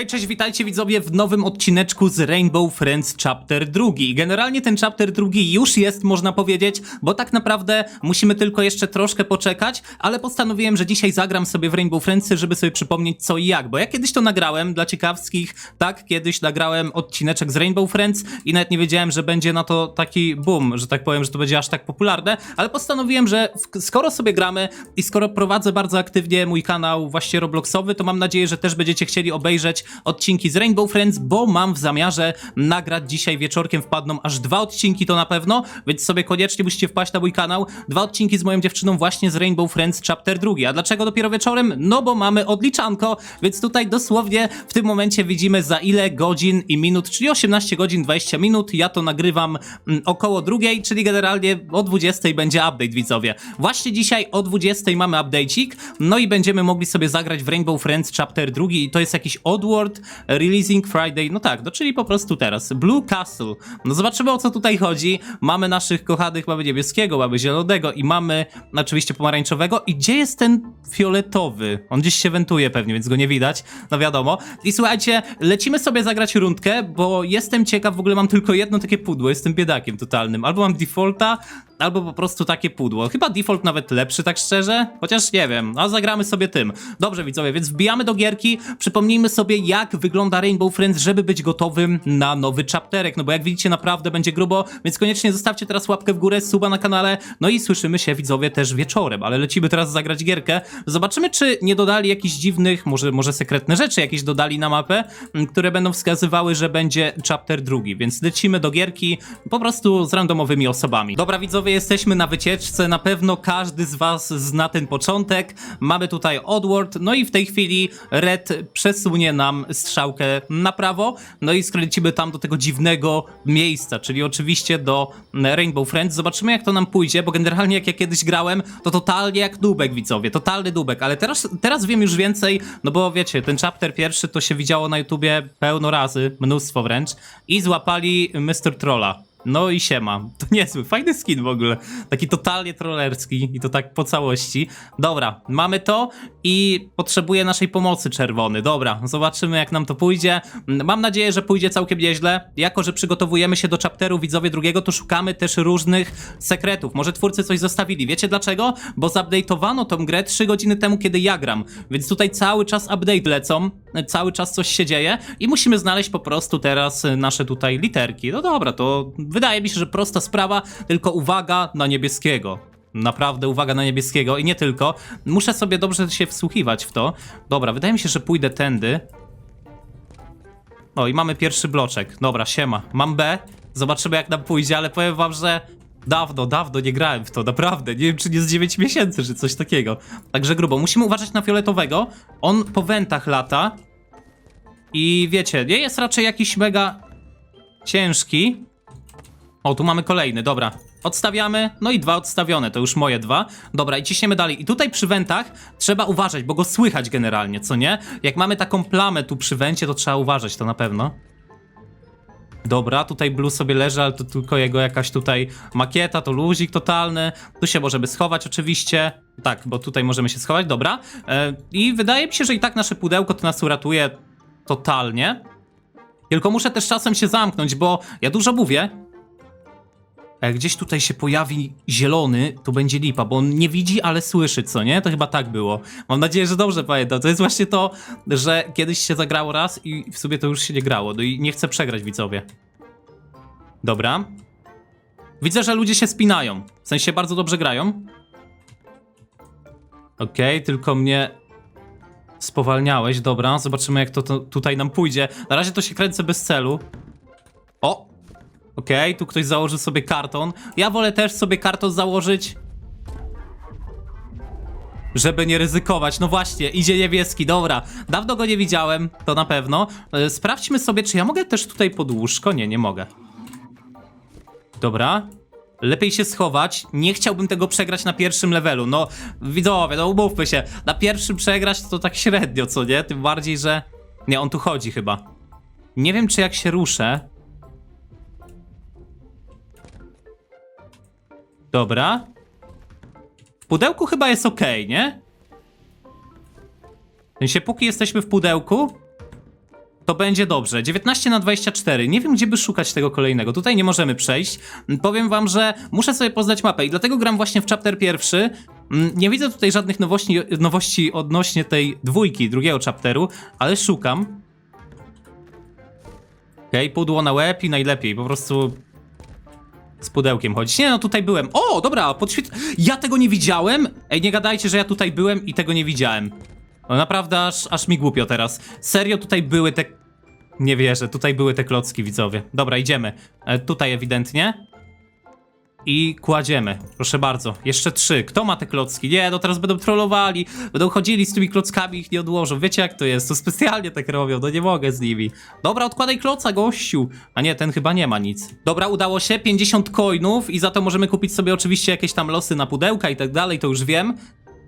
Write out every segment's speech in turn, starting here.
Hej, cześć, witajcie widzowie w nowym odcineczku z Rainbow Friends Chapter 2. Generalnie ten Chapter 2 już jest, można powiedzieć, bo tak naprawdę musimy tylko jeszcze troszkę poczekać, ale postanowiłem, że dzisiaj zagram sobie w Rainbow Friends, żeby sobie przypomnieć co i jak, bo ja kiedyś to nagrałem dla ciekawskich, tak, kiedyś nagrałem odcineczek z Rainbow Friends i nawet nie wiedziałem, że będzie na to taki boom, że tak powiem, że to będzie aż tak popularne, ale postanowiłem, że skoro sobie gramy i skoro prowadzę bardzo aktywnie mój kanał właśnie Robloxowy, to mam nadzieję, że też będziecie chcieli obejrzeć odcinki z Rainbow Friends, bo mam w zamiarze nagrać dzisiaj wieczorkiem wpadną aż dwa odcinki to na pewno, więc sobie koniecznie musicie wpaść na mój kanał. Dwa odcinki z moją dziewczyną właśnie z Rainbow Friends Chapter 2. A dlaczego dopiero wieczorem? No bo mamy odliczanko, więc tutaj dosłownie w tym momencie widzimy za ile godzin i minut, czyli 18 godzin 20 minut. Ja to nagrywam mm, około drugiej, czyli generalnie o 20 będzie update widzowie. Właśnie dzisiaj o 20 mamy update'ik, no i będziemy mogli sobie zagrać w Rainbow Friends Chapter 2 i to jest jakiś Releasing Friday, no tak, no czyli po prostu teraz. Blue Castle. No zobaczymy o co tutaj chodzi. Mamy naszych kochanych, mamy niebieskiego, mamy zielonego i mamy oczywiście pomarańczowego. I gdzie jest ten fioletowy? On gdzieś się wentuje pewnie, więc go nie widać, no wiadomo. I słuchajcie, lecimy sobie zagrać rundkę, bo jestem ciekaw, w ogóle mam tylko jedno takie pudło, jestem biedakiem totalnym. Albo mam defaulta, albo po prostu takie pudło. Chyba default nawet lepszy, tak szczerze? Chociaż nie wiem, a zagramy sobie tym. Dobrze widzowie, więc wbijamy do gierki, przypomnijmy sobie jak wygląda Rainbow Friends, żeby być gotowym na nowy chapterek, no bo jak widzicie naprawdę będzie grubo, więc koniecznie zostawcie teraz łapkę w górę, suba na kanale, no i słyszymy się widzowie też wieczorem, ale lecimy teraz zagrać gierkę. Zobaczymy czy nie dodali jakichś dziwnych, może, może sekretne rzeczy jakieś dodali na mapę, m, które będą wskazywały, że będzie chapter drugi, więc lecimy do gierki po prostu z randomowymi osobami. Dobra widzowie, jesteśmy na wycieczce, na pewno każdy z was zna ten początek. Mamy tutaj Oddworld, no i w tej chwili Red przesunie nam strzałkę na prawo, no i skręcimy tam do tego dziwnego miejsca, czyli oczywiście do Rainbow Friends. Zobaczymy jak to nam pójdzie, bo generalnie jak ja kiedyś grałem, to totalnie jak dubek widzowie, totalny dubek, ale teraz, teraz wiem już więcej, no bo wiecie, ten chapter pierwszy to się widziało na YouTubie pełno razy, mnóstwo wręcz i złapali Mr. Trolla. No i siema. To niezły, fajny skin w ogóle. Taki totalnie trollerski i to tak po całości. Dobra, mamy to i potrzebuję naszej pomocy czerwony. Dobra, zobaczymy jak nam to pójdzie. Mam nadzieję, że pójdzie całkiem nieźle. Jako, że przygotowujemy się do chapteru widzowie drugiego, to szukamy też różnych sekretów. Może twórcy coś zostawili. Wiecie dlaczego? Bo zupdate'owano tą grę 3 godziny temu, kiedy ja gram. Więc tutaj cały czas update lecą, cały czas coś się dzieje i musimy znaleźć po prostu teraz nasze tutaj literki. No dobra, to wydaje mi się, że prosta sprawa, tylko uwaga na niebieskiego. Naprawdę uwaga na niebieskiego i nie tylko. Muszę sobie dobrze się wsłuchiwać w to. Dobra, wydaje mi się, że pójdę tędy. O, i mamy pierwszy bloczek. Dobra, siema. Mam B. Zobaczymy jak nam pójdzie, ale powiem wam, że dawno, dawno nie grałem w to, naprawdę. Nie wiem, czy nie z 9 miesięcy, czy coś takiego. Także grubo. Musimy uważać na fioletowego. On po wentach lata. I wiecie, nie jest raczej jakiś mega ciężki. O, tu mamy kolejny, dobra. Odstawiamy, no i dwa odstawione, to już moje dwa. Dobra, i ciśniemy dalej. I tutaj przy wentach trzeba uważać, bo go słychać generalnie, co nie? Jak mamy taką plamę tu przy wencie, to trzeba uważać, to na pewno. Dobra, tutaj Blue sobie leży, ale to tylko jego jakaś tutaj makieta, to luzik totalny. Tu się możemy schować oczywiście. Tak, bo tutaj możemy się schować, dobra. E, I wydaje mi się, że i tak nasze pudełko to nas uratuje totalnie. Tylko muszę też czasem się zamknąć, bo ja dużo mówię. A Jak gdzieś tutaj się pojawi zielony, to będzie lipa, bo on nie widzi, ale słyszy, co nie? To chyba tak było. Mam nadzieję, że dobrze pamiętam. To jest właśnie to, że kiedyś się zagrało raz i w sobie to już się nie grało. No i nie chcę przegrać, widzowie. Dobra. Widzę, że ludzie się spinają. W sensie bardzo dobrze grają. Okej, tylko mnie spowalniałeś. Dobra, zobaczymy jak to, to tutaj nam pójdzie. Na razie to się kręcę bez celu. Okej, tu ktoś założył sobie karton. Ja wolę też sobie karton założyć. Żeby nie ryzykować. No właśnie, idzie niebieski, dobra. Dawno go nie widziałem, to na pewno. E, Sprawdźmy sobie, czy ja mogę też tutaj pod łóżko? Nie, nie mogę. Dobra. Lepiej się schować. Nie chciałbym tego przegrać na pierwszym levelu. No, widzowie, no umówmy się. Na pierwszym przegrać to tak średnio, co nie? Tym bardziej, że... Nie, on tu chodzi chyba. Nie wiem, czy jak się ruszę... Dobra. W pudełku chyba jest ok, nie? W sensie, póki jesteśmy w pudełku, to będzie dobrze. 19 na 24. Nie wiem, gdzie by szukać tego kolejnego. Tutaj nie możemy przejść. Powiem wam, że muszę sobie poznać mapę i dlatego gram właśnie w chapter pierwszy. Mm, Nie widzę tutaj żadnych nowości, nowości odnośnie tej dwójki, drugiego chapteru, ale szukam. Okej, pudło na łeb i najlepiej, po prostu z pudełkiem chodzić. Nie no, tutaj byłem. O, dobra, podświet... Ja tego nie widziałem? Ej, nie gadajcie, że ja tutaj byłem i tego nie widziałem. No naprawdę, aż, aż mi głupio teraz. Serio, tutaj były te... Nie wierzę, tutaj były te klocki, widzowie. Dobra, idziemy. E, tutaj ewidentnie. I kładziemy. Proszę bardzo. Jeszcze trzy. Kto ma te klocki? Nie, no teraz będą trollowali. Będą chodzili z tymi klockami, ich nie odłożą. Wiecie jak to jest? To specjalnie tak robią. No nie mogę z nimi. Dobra, odkładaj kloca, gościu. A nie, ten chyba nie ma nic. Dobra, udało się. 50 coinów i za to możemy kupić sobie oczywiście jakieś tam losy na pudełka i tak dalej, to już wiem.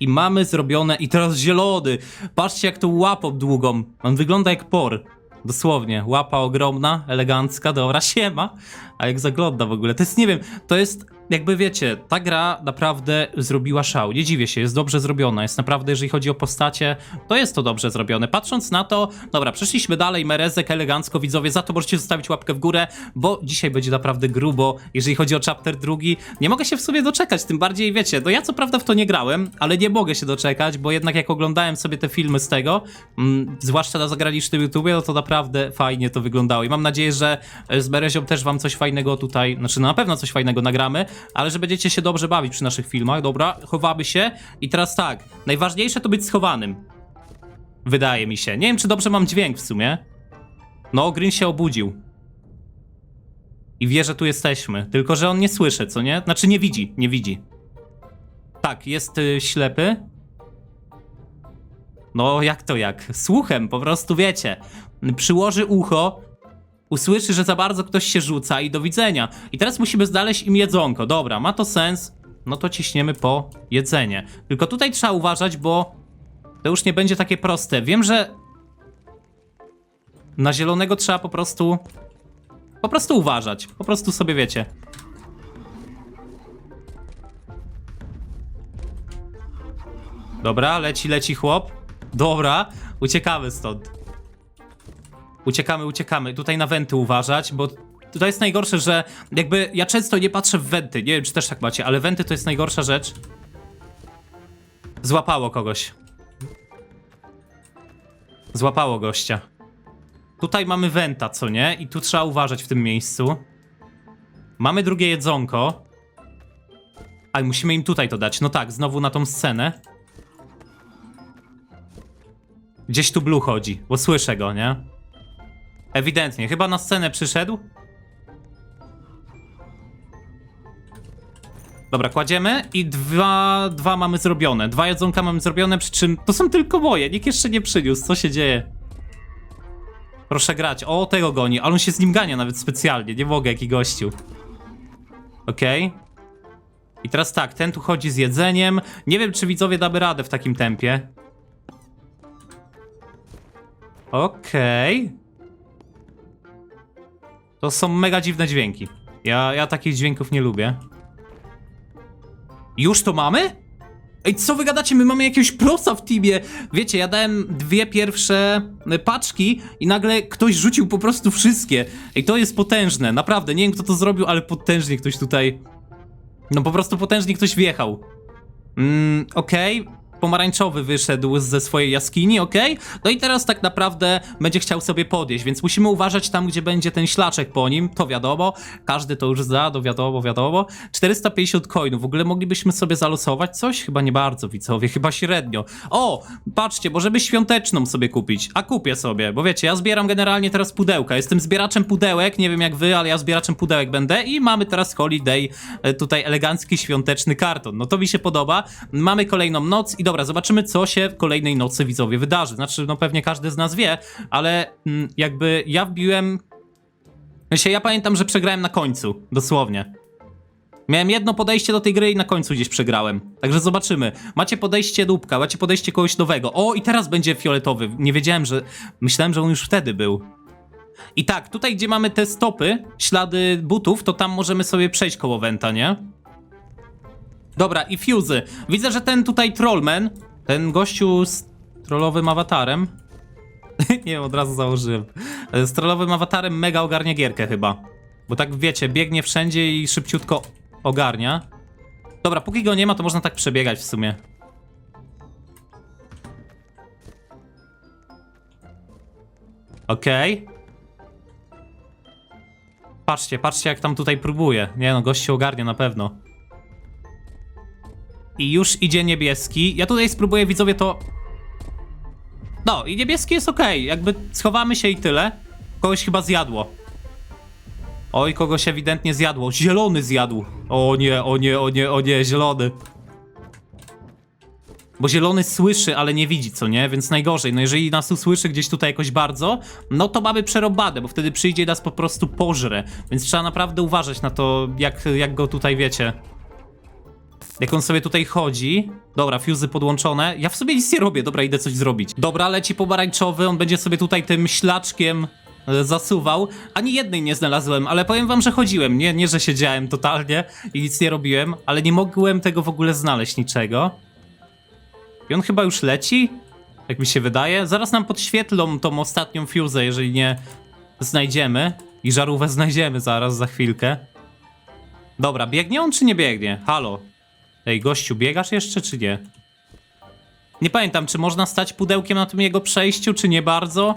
I mamy zrobione... I teraz zielony. Patrzcie jak tą łapą długą. On wygląda jak por. Dosłownie, łapa ogromna, elegancka, dobra, siema. A jak zagląda w ogóle, to jest, nie wiem, to jest, jakby wiecie, ta gra naprawdę zrobiła szał. Nie dziwię się, jest dobrze zrobiona. Jest naprawdę, jeżeli chodzi o postacie, to jest to dobrze zrobione. Patrząc na to, dobra, przeszliśmy dalej, Merezek elegancko, widzowie, za to możecie zostawić łapkę w górę, bo dzisiaj będzie naprawdę grubo, jeżeli chodzi o chapter drugi. Nie mogę się w sobie doczekać, tym bardziej, wiecie, no ja co prawda w to nie grałem, ale nie mogę się doczekać, bo jednak jak oglądałem sobie te filmy z tego, mm, zwłaszcza na zagranicznym YouTubie, no to naprawdę fajnie to wyglądało i mam nadzieję, że z Berezią też wam coś fajnego tutaj, znaczy no na pewno coś fajnego nagramy, ale że będziecie się dobrze bawić przy naszych filmach, dobra, chowamy się i teraz tak, najważniejsze to być schowanym. Wydaje mi się. Nie wiem, czy dobrze mam dźwięk w sumie. No, Green się obudził. I wie, że tu jesteśmy. Tylko, że on nie słyszy, co nie? Znaczy nie widzi, nie widzi. Tak, jest y, ślepy. No, jak to jak? Słuchem, po prostu wiecie. Przyłoży ucho, usłyszy, że za bardzo ktoś się rzuca i do widzenia. I teraz musimy znaleźć im jedzonko. Dobra, ma to sens. No to ciśniemy po jedzenie. Tylko tutaj trzeba uważać, bo to już nie będzie takie proste. Wiem, że na zielonego trzeba po prostu. Po prostu uważać. Po prostu sobie wiecie. Dobra, leci, leci chłop. Dobra, uciekamy stąd. Uciekamy, uciekamy. Tutaj na wenty uważać, bo to jest najgorsze, że jakby ja często nie patrzę w wenty. Nie wiem, czy też tak macie, ale wenty to jest najgorsza rzecz. Złapało kogoś. Złapało gościa. Tutaj mamy wenta, co nie? I tu trzeba uważać w tym miejscu. Mamy drugie jedzonko. Ale musimy im tutaj to dać. No tak, znowu na tą scenę. Gdzieś tu Blue chodzi, bo słyszę go, nie? Ewidentnie, chyba na scenę przyszedł. Dobra, kładziemy i dwa, dwa mamy zrobione. Dwa jedzonka mamy zrobione, przy czym to są tylko moje. Nikt jeszcze nie przyniósł. Co się dzieje? Proszę grać. O, tego goni. Ale on się z nim gania nawet specjalnie. Nie mogę, jaki gościu. Okej. I teraz tak, ten tu chodzi z jedzeniem. Nie wiem, czy widzowie damy radę w takim tempie. Okej. To są mega dziwne dźwięki. Ja, ja takich dźwięków nie lubię. Już to mamy? Ej, co wy gadacie? My mamy jakiegoś prosa w teamie. Wiecie, ja dałem dwie pierwsze e, paczki i nagle ktoś rzucił po prostu wszystkie. Ej, to jest potężne, naprawdę. Nie wiem, kto to zrobił, ale potężnie ktoś tutaj... No po prostu potężnie ktoś wjechał. Mm, okej. Pomarańczowy wyszedł ze swojej jaskini, okej? No i teraz tak naprawdę będzie chciał sobie podjeść, więc musimy uważać tam, gdzie będzie ten ślaczek po nim, to wiadomo. Każdy to już zna, to wiadomo, wiadomo. 450 coinów, w ogóle moglibyśmy sobie zalosować coś? Chyba nie bardzo, widzowie, chyba średnio. O, patrzcie, możemy świąteczną sobie kupić, a kupię sobie, bo wiecie, ja zbieram generalnie teraz pudełka, jestem zbieraczem pudełek, nie wiem jak wy, ale ja zbieraczem pudełek będę i mamy teraz holiday, e, tutaj elegancki, świąteczny karton. No to mi się podoba. Mamy kolejną noc i dobra, zobaczymy co się w kolejnej nocy widzowie wydarzy. Znaczy, no pewnie każdy z nas wie, ale mm, jakby ja wbiłem... Myślę, ja pamiętam, że przegrałem na końcu, dosłownie. Miałem jedno podejście do tej gry i na końcu gdzieś przegrałem. Także zobaczymy. Macie podejście dupka, macie podejście kogoś nowego. O, i teraz będzie fioletowy. Nie wiedziałem, że... Myślałem, że on już wtedy był. I tak, tutaj gdzie mamy te stopy, ślady butów, to tam możemy sobie przejść koło Wenta, nie? Dobra, i fuzy. Widzę, że ten tutaj trollman, ten gościu z trollowym awatarem. nie od razu założyłem. Z trollowym awatarem mega ogarnia gierkę chyba. Bo tak wiecie, biegnie wszędzie i szybciutko ogarnia. Dobra, póki go nie ma, to można tak przebiegać w sumie. Okej. Patrzcie, patrzcie jak tam tutaj próbuje. Nie no, gość się ogarnia na pewno. I już idzie niebieski. Ja tutaj spróbuję widzowie to... No, i niebieski jest okej. Jakby schowamy się i tyle. Kogoś chyba zjadło. Oj, kogoś ewidentnie zjadło. Zielony zjadł. O nie, o nie, o nie, o nie, zielony. Bo zielony słyszy, ale nie widzi, co nie? Więc najgorzej. No jeżeli nas usłyszy gdzieś tutaj jakoś bardzo, no to mamy przerobane, bo wtedy przyjdzie i nas po prostu pożre. Więc trzeba naprawdę uważać na to, jak, jak go tutaj wiecie. Jak on sobie tutaj chodzi. Dobra, fuzy podłączone. Ja w sobie nic nie robię, dobra, idę coś zrobić. Dobra, leci pomarańczowy, on będzie sobie tutaj tym ślaczkiem e, zasuwał. Ani jednej nie znalazłem, ale powiem wam, że chodziłem. Nie, nie, że siedziałem totalnie i nic nie robiłem, ale nie mogłem tego w ogóle znaleźć niczego. I on chyba już leci? Jak mi się wydaje. Zaraz nam podświetlą tą ostatnią fuzę, jeżeli nie znajdziemy. I żarówę znajdziemy zaraz, za chwilkę. Dobra, biegnie on czy nie biegnie? Halo. Ej, gościu, biegasz jeszcze czy nie? Nie pamiętam, czy można stać pudełkiem na tym jego przejściu, czy nie bardzo?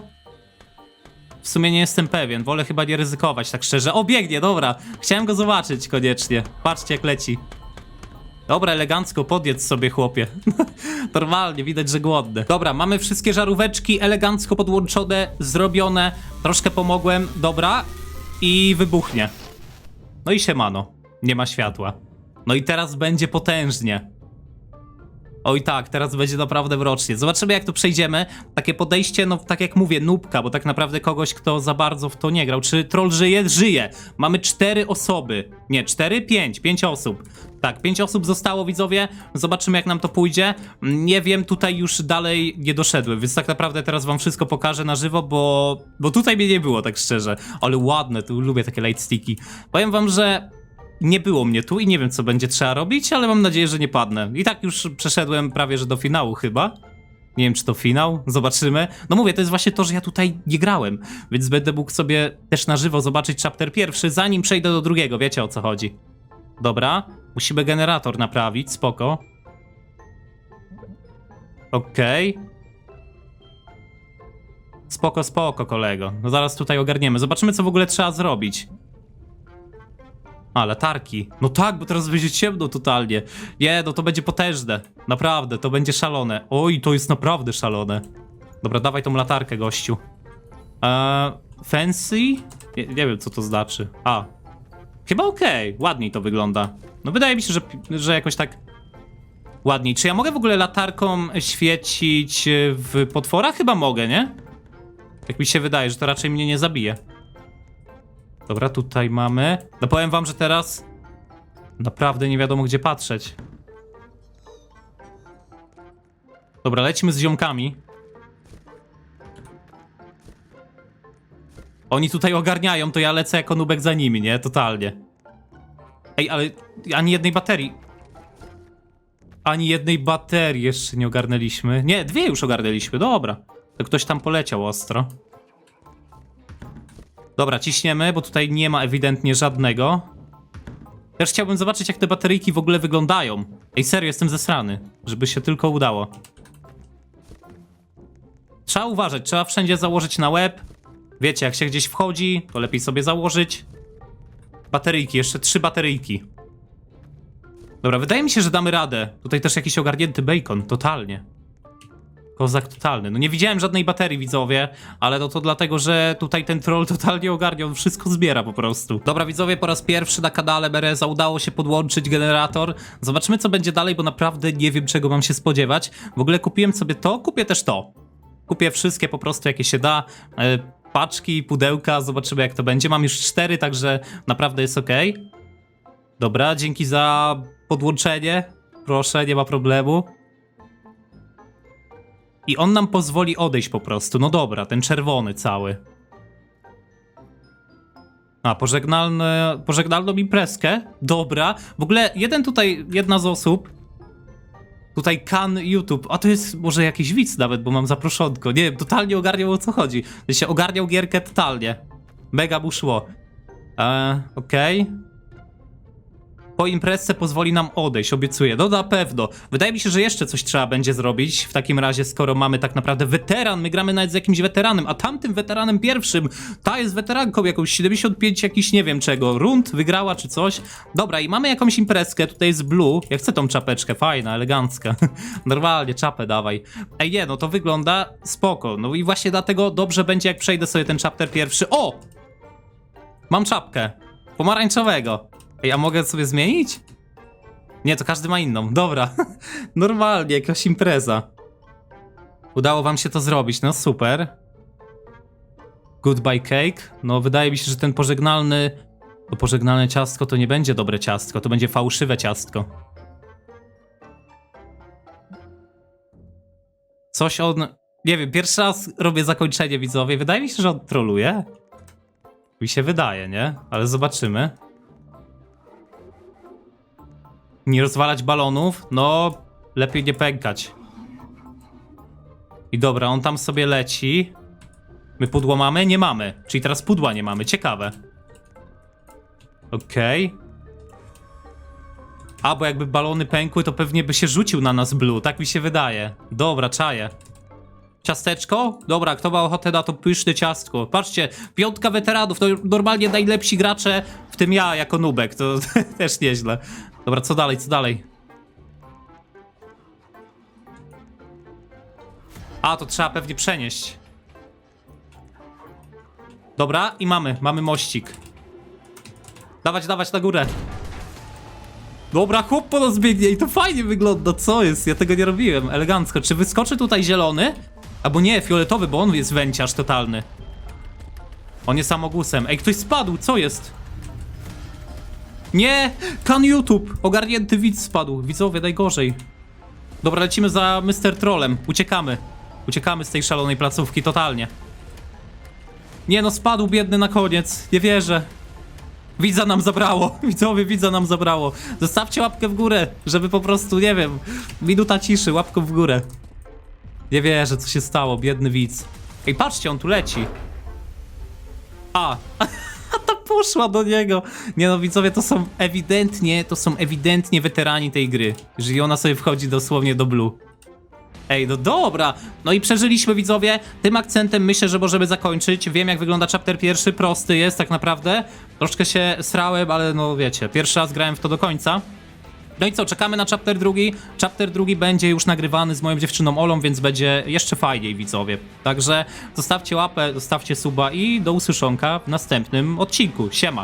W sumie nie jestem pewien, wolę chyba nie ryzykować, tak szczerze. O, biegnie, dobra. Chciałem go zobaczyć koniecznie. Patrzcie, jak leci. Dobra, elegancko, podjedz sobie, chłopie. Normalnie, widać, że głodny. Dobra, mamy wszystkie żaróweczki elegancko podłączone, zrobione. Troszkę pomogłem, dobra. I wybuchnie. No i siemano. Nie ma światła. No i teraz będzie potężnie. Oj tak, teraz będzie naprawdę wrocznie. Zobaczymy jak tu przejdziemy. Takie podejście, no tak jak mówię, nubka, bo tak naprawdę kogoś, kto za bardzo w to nie grał. Czy troll żyje? Żyje. Mamy cztery osoby. Nie, cztery? Pięć. Pięć osób. Tak, pięć osób zostało, widzowie. Zobaczymy jak nam to pójdzie. Nie wiem, tutaj już dalej nie doszedłem, więc tak naprawdę teraz wam wszystko pokażę na żywo, bo, bo tutaj mnie nie było, tak szczerze. Ale ładne, tu lubię takie light sticky. Powiem wam, że nie było mnie tu i nie wiem, co będzie trzeba robić, ale mam nadzieję, że nie padnę. I tak już przeszedłem prawie, że do finału chyba. Nie wiem, czy to finał, zobaczymy. No mówię, to jest właśnie to, że ja tutaj nie grałem, więc będę mógł sobie też na żywo zobaczyć chapter pierwszy, zanim przejdę do drugiego, wiecie o co chodzi. Dobra, musimy generator naprawić, spoko. Okej. Spoko, spoko, kolego. No zaraz tutaj ogarniemy. Zobaczymy, co w ogóle trzeba zrobić. A, latarki. No tak, bo teraz będzie ciemno totalnie. Nie, no to będzie potężne. Naprawdę, to będzie szalone. Oj, to jest naprawdę szalone. Dobra, dawaj tą latarkę, gościu. Eee, fancy? Nie, nie wiem, co to znaczy. A. Chyba okej, ładniej to wygląda. No wydaje mi się, że, że jakoś tak ładniej. Czy ja mogę w ogóle latarką świecić w potworach? Chyba mogę, nie? Tak mi się wydaje, że to raczej mnie nie zabije. Dobra, tutaj mamy. No powiem wam, że teraz naprawdę nie wiadomo gdzie patrzeć. Dobra, lecimy z ziomkami. Oni tutaj ogarniają, to ja lecę jako nubek za nimi, nie? Totalnie. Ej, ale ani jednej baterii. Ani jednej baterii jeszcze nie ogarnęliśmy. Nie, dwie już ogarnęliśmy, dobra. To ktoś tam poleciał ostro. Dobra, ciśniemy, bo tutaj nie ma ewidentnie żadnego. Też chciałbym zobaczyć, jak te bateryjki w ogóle wyglądają. Ej, serio, jestem zesrany. Żeby się tylko udało. Trzeba uważać, trzeba wszędzie założyć na łeb. Wiecie, jak się gdzieś wchodzi, to lepiej sobie założyć. Bateryjki, jeszcze trzy bateryjki. Dobra, wydaje mi się, że damy radę. Tutaj też jakiś ogarnięty bacon, totalnie. Kozak totalny. No nie widziałem żadnej baterii, widzowie, ale to, to dlatego, że tutaj ten troll totalnie ogarnia, on wszystko zbiera po prostu. Dobra, widzowie, po raz pierwszy na kanale Bereza udało się podłączyć generator. Zobaczymy, co będzie dalej, bo naprawdę nie wiem, czego mam się spodziewać. W ogóle kupiłem sobie to, kupię też to. Kupię wszystkie po prostu, jakie się da. E, paczki, pudełka, zobaczymy, jak to będzie. Mam już cztery, także naprawdę jest ok. Dobra, dzięki za podłączenie. Proszę, nie ma problemu. I on nam pozwoli odejść po prostu. No dobra, ten czerwony cały. A, pożegnalne, pożegnalną imprezkę. Dobra. W ogóle jeden tutaj, jedna z osób Tutaj kan YouTube. A to jest może jakiś widz nawet, bo mam zaproszonko. Nie wiem, totalnie ogarniał o co chodzi. Się ogarniał gierkę totalnie. Mega mu szło. Eee, okej. Po imprezce pozwoli nam odejść, obiecuję. No na pewno. Wydaje mi się, że jeszcze coś trzeba będzie zrobić. W takim razie, skoro mamy tak naprawdę weteran, my gramy nawet z jakimś weteranem, a tamtym weteranem pierwszym, ta jest weteranką jakąś 75 jakiś nie wiem czego, rund wygrała czy coś. Dobra, i mamy jakąś imprezkę, tutaj jest blue. Ja chcę tą czapeczkę, fajna, elegancka. Normalnie, czapę dawaj. Ej nie, no to wygląda spoko. No i właśnie dlatego dobrze będzie, jak przejdę sobie ten chapter pierwszy. O! Mam czapkę. Pomarańczowego. Ej, a mogę sobie zmienić? Nie, to każdy ma inną. Dobra. Normalnie, jakaś impreza. Udało wam się to zrobić, no super. Goodbye cake. No, wydaje mi się, że ten pożegnalny. To pożegnalne ciastko to nie będzie dobre ciastko, to będzie fałszywe ciastko. Coś on. Nie wiem, pierwszy raz robię zakończenie widzowie. Wydaje mi się, że on troluje. Mi się wydaje, nie? Ale zobaczymy. Nie rozwalać balonów? No, lepiej nie pękać. I dobra, on tam sobie leci. My pudło mamy? Nie mamy. Czyli teraz pudła nie mamy. Ciekawe. Okej. A, bo jakby balony pękły, to pewnie by się rzucił na nas Blue. Tak mi się wydaje. Dobra, czaję. Ciasteczko? Dobra, kto ma ochotę na to pyszne ciastko? Patrzcie, piątka weteranów, to normalnie najlepsi gracze, w tym ja jako nubek, to też nieźle. Dobra, co dalej, co dalej? A, to trzeba pewnie przenieść. Dobra, i mamy, mamy mościk. Dawać, dawać na górę. Dobra, chłop po nas biegnie i to fajnie wygląda, co jest? Ja tego nie robiłem, elegancko. Czy wyskoczy tutaj zielony? Albo nie, fioletowy, bo on jest węciarz totalny. On jest samogusem. Ej, ktoś spadł, co jest? Nie! Kan YouTube! Ogarnięty widz spadł. Widzowie, najgorzej. Dobra, lecimy za Mr. Trollem. Uciekamy. Uciekamy z tej szalonej placówki, totalnie. Nie no, spadł biedny na koniec. Nie wierzę. Widza nam zabrało. Widzowie, widza nam zabrało. Zostawcie łapkę w górę, żeby po prostu, nie wiem, minuta ciszy, łapką w górę. Nie wierzę, co się stało, biedny widz. Ej, patrzcie, on tu leci. A, poszła do niego. Nie no, widzowie, to są ewidentnie, to są ewidentnie weterani tej gry. Jeżeli ona sobie wchodzi dosłownie do blue. Ej, no dobra. No i przeżyliśmy, widzowie. Tym akcentem myślę, że możemy zakończyć. Wiem, jak wygląda chapter pierwszy. Prosty jest tak naprawdę. Troszkę się srałem, ale no wiecie, pierwszy raz grałem w to do końca. No i co, czekamy na chapter drugi. Chapter drugi będzie już nagrywany z moją dziewczyną Olą, więc będzie jeszcze fajniej, widzowie. Także zostawcie łapę, zostawcie suba i do usłyszonka w następnym odcinku. Siema.